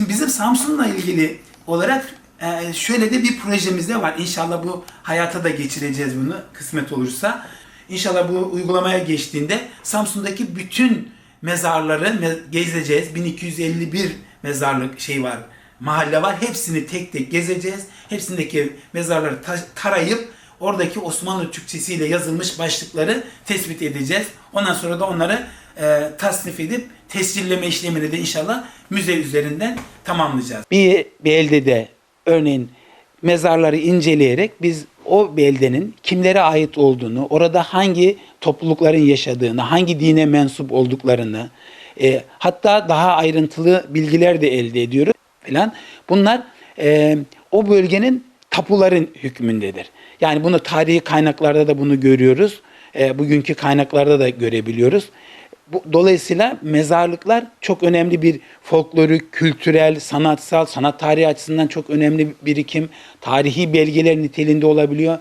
Bizim Samsun'la ilgili olarak e, şöyle de bir projemiz de var. İnşallah bu hayata da geçireceğiz bunu kısmet olursa. İnşallah bu uygulamaya geçtiğinde Samsun'daki bütün mezarları me- gezeceğiz. 1251 mezarlık şey var, mahalle var. Hepsini tek tek gezeceğiz. Hepsindeki mezarları ta- tarayıp oradaki Osmanlı Türkçesiyle yazılmış başlıkları tespit edeceğiz. Ondan sonra da onları e, tasnif edip tescilleme işlemini de inşallah müze üzerinden tamamlayacağız. Bir beldede örneğin mezarları inceleyerek biz o beldenin kimlere ait olduğunu, orada hangi toplulukların yaşadığını, hangi dine mensup olduklarını, e, hatta daha ayrıntılı bilgiler de elde ediyoruz falan. Bunlar e, o bölgenin tapuların hükmündedir. Yani bunu tarihi kaynaklarda da bunu görüyoruz. E, bugünkü kaynaklarda da görebiliyoruz. Bu, dolayısıyla mezarlıklar çok önemli bir folklorik, kültürel, sanatsal, sanat tarihi açısından çok önemli bir birikim. Tarihi belgeler niteliğinde olabiliyor.